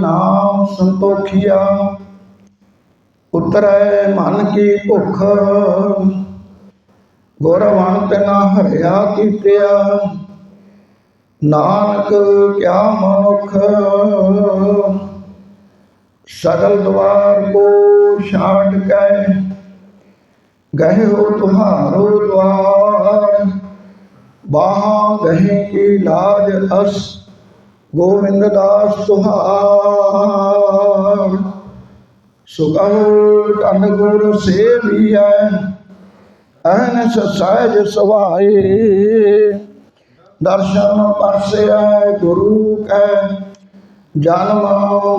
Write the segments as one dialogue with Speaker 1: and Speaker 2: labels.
Speaker 1: ਨਾਮ ਸੰਤੋਖੀਆ। ਉਤਰੈ ਮਨ ਕੀ ਭੁਖ। ਗੁਰਵਣ ਨਾ ਹਰਿਆ ਕੀਤਿਆ। ਨਾਨਕ ਕਿਆ ਮਨੁਖ। ਸਗਲ ਦਵਾਰ ਕੋ ਛਾੜ ਕੇ। ਗਏ ਹੋ ਤੁਹਾਰੋ ਦਵਾਰ। ਬਾਹਾਂ ਗਏ ਕੀ ਲਾਜ ਅਸ। ਗੋਵਿੰਦ ਦਾਸ ਤੁਹਾਰ ਸੁਕਹੁ ਤਨ ਗੁਰ ਸੇਵੀਐ ਐਨ ਸਹਿਜ ਸਵਾਏ। ਦਰਸ਼ਨ ਪਰਸਿਆ ਗੁਰੂ ਕੈ, ਜਨਮ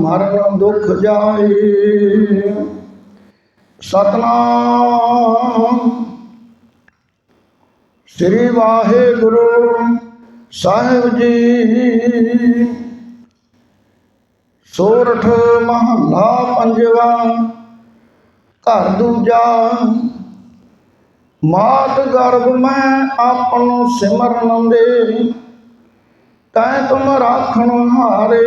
Speaker 1: ਮਰਨ ਦੁਖ ਜਾਏ। ਸਤਨਾਮ। ਸ੍ਰੀ ਵਾਹਿਗੁਰੂ। ਸਾਹਿਬ ਜੀ। ਸੋਰਠ ਮਹੱਲਾ ਪੰਜਵਾ, ਘਰ ਦੂਜਾ। ਮਾਤ ਗਰਭ ਮੈਂ ਆਪ ਨੂੰ ਸਿਮਰਨ ਦੇ ਤੈ ਤੁਮ ਰਾਖਣ ਹਾਰੇ।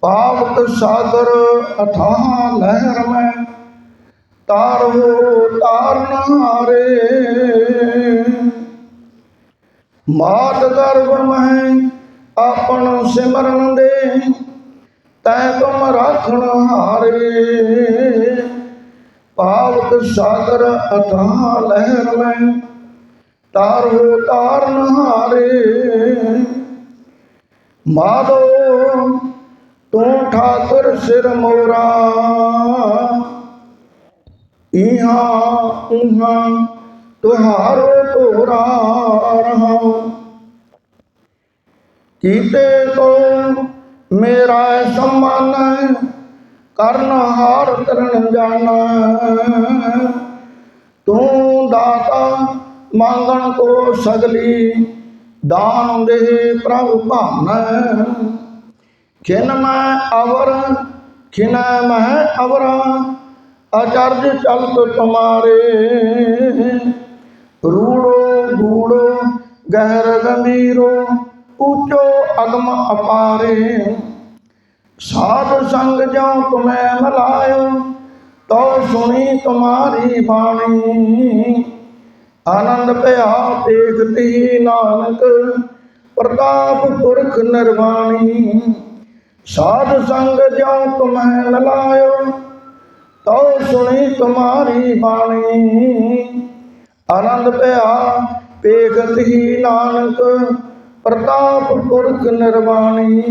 Speaker 1: ਪਾਵਕ ਸਾਗਰ ਅਥਾਹ ਲਹਿਰ ਮੈਂ ਤਾਰੋ ਤਾਰਨ ਹਾਰੇ। ਮਾਤ ਗਰਭ ਮੈਂ ਆਪਣ ਸਿਮਰਨ ਦੇ। ਤੈ ਤੁਮ ਰਾਖਣ ਹਾਰੇ। ਪਾਵਕ ਸਾਗਰ ਅਥਾਹ ਲਹਿਰ ਮੈਂ, ਤਾਰੋ ਤਾਰਨ ਹਾਰੇ। ਮਾਧੋ, ਤੂੰ ਠਾਕੁਰ ਸਿਰ ਮੋਰਾ। ਇਹਾਂ ਉਹਾਂ ਤੁਹਾਰੋ ਤੋਰਾ ਰਹਾ ਕੀਤੇ ਕੋ ਮੇਰਾ ਸਮਾਨ ਕਰਨ ਹਾਰ ਕਰਨ ਜਾਣਾ। ਤੂੰ ਦਾਤਾ ਮੰਗਣ ਕੋ ਸਗਲੀ, ਦਾਨ ਦੇ ਪ੍ਰਭ ਭਾਨ। ਖਿਨ ਮੈਂ ਅਵਰ, ਖਿਨ ਮੈਂ ਅਵਰਾ, ਅਚਰਜ ਚਲਤ ਤੁਮਾਰੇ। ਰੂੜੋ ਗੂੜੋ, ਗਹਿਰ ਗੰਭੀਰੋ, ਉੱਚੋ ਅਗਮ ਅਪਾਰੇ। ਸਾਧ ਸੰਗ ਜੋ ਤੁਮੈ ਮਲਾਇਓ ਤੋ ਸੁਣੀ ਤੁਮਾਰੀ ਬਾਣੀ। ਆਨੰਦ ਭਇਆ ਦੇਖਤੀ ਨਾਨਕ, ਪ੍ਰਤਾਪ ਪੁਰਖ ਨਿਰਵਾਣੀ। ਸਾਧ ਸੰਗ ਜੋ ਤੁਮੈ ਮਲਾਇਓ ਤੋ ਸੁਣੀ ਤੁਮਾਰੀ ਬਾਣੀ। ਆਨੰਦ ਭਇਆ ਪੇਖਤ ਹੀ ਨਾਨਕ, ਪ੍ਰਤਾਪ ਪੁਰਖ ਨਿਰਵਾਣੀ।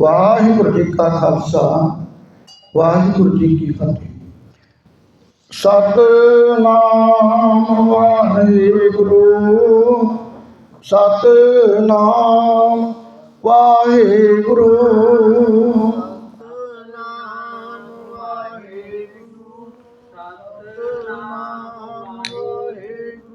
Speaker 1: ਵਾਹਿਗੁਰੂ ਜੀ ਕਾ ਖਾਲਸਾ, ਵਾਹਿਗੁਰੂ ਜੀ ਕੀ ਫਤਿਹ। ਸਤਨਾਮ ਵਾਹਿਗੁਰੂ ਸਤਨਾਮ ਵਾਹਿਗੁਰੂ।